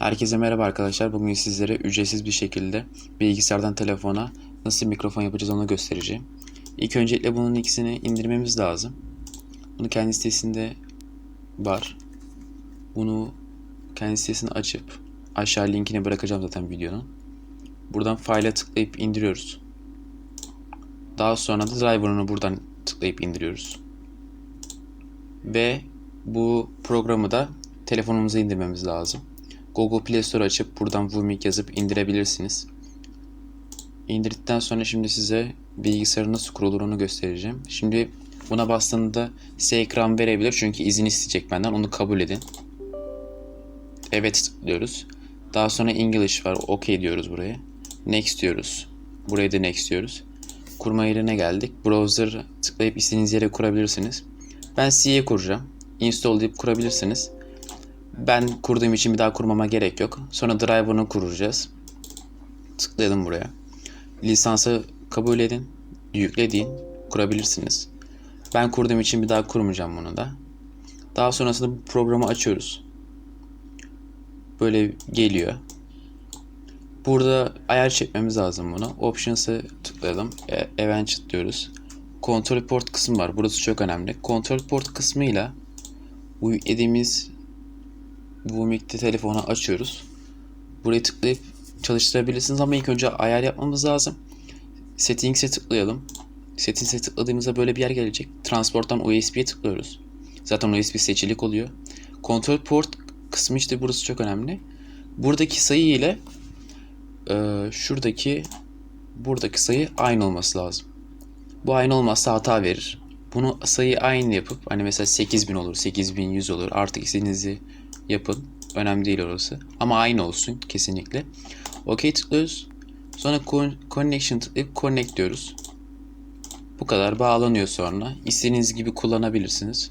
Herkese merhaba arkadaşlar. Bugün sizlere ücretsiz bir şekilde bilgisayardan telefona nasıl mikrofon yapacağız onu göstereceğim. İlk öncelikle bunun ikisini indirmemiz lazım. Bunu kendi sitesinde var. Bunu kendi sitesini açıp aşağı linkini bırakacağım zaten videonun. Buradan file'a tıklayıp indiriyoruz. Daha sonra da driver'ını buradan tıklayıp indiriyoruz. Ve bu programı da telefonumuza indirmemiz lazım. Google Play Store açıp buradan Vumik yazıp indirebilirsiniz. İndirdikten sonra şimdi size bilgisayarın nasıl kurulur onu göstereceğim. Şimdi buna bastığında size ekran verebilir çünkü izin isteyecek benden onu kabul edin. Evet diyoruz. Daha sonra English var. OK diyoruz buraya. Next diyoruz. Buraya da next diyoruz. Kurma yerine geldik. Browser tıklayıp istediğiniz yere kurabilirsiniz. Ben C'ye kuracağım. Install deyip kurabilirsiniz. Ben kurduğum için bir daha kurmama gerek yok. Sonra driver'ını kuracağız. Tıklayalım buraya. Lisansı kabul edin. Yükle deyin. Kurabilirsiniz. Ben kurduğum için bir daha kurmayacağım bunu da. Daha sonrasında bu programı açıyoruz. Böyle geliyor. Burada ayar çekmemiz lazım bunu. Options'ı tıklayalım. E, Event diyoruz. Control port kısmı var. Burası çok önemli. Control port kısmıyla bu yüklediğimiz Vumik'te telefonu açıyoruz. Buraya tıklayıp çalıştırabilirsiniz ama ilk önce ayar yapmamız lazım. Settings'e tıklayalım. Settings'e tıkladığımızda böyle bir yer gelecek. Transport'tan USB'ye tıklıyoruz. Zaten USB seçilik oluyor. Control port kısmı işte burası çok önemli. Buradaki sayı ile e, şuradaki buradaki sayı aynı olması lazım. Bu aynı olmazsa hata verir. Bunu sayı aynı yapıp hani mesela 8000 olur, 8100 olur. Artık istediğinizi yapın. Önemli değil orası. Ama aynı olsun kesinlikle. OK tıklıyoruz. Sonra con- connection tıklayıp connect diyoruz. Bu kadar bağlanıyor sonra. İstediğiniz gibi kullanabilirsiniz.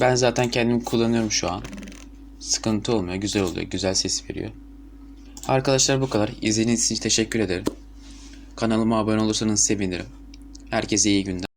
Ben zaten kendim kullanıyorum şu an. Sıkıntı olmuyor. Güzel oluyor. Güzel ses veriyor. Arkadaşlar bu kadar. İzlediğiniz için teşekkür ederim. Kanalıma abone olursanız sevinirim. Herkese iyi günler.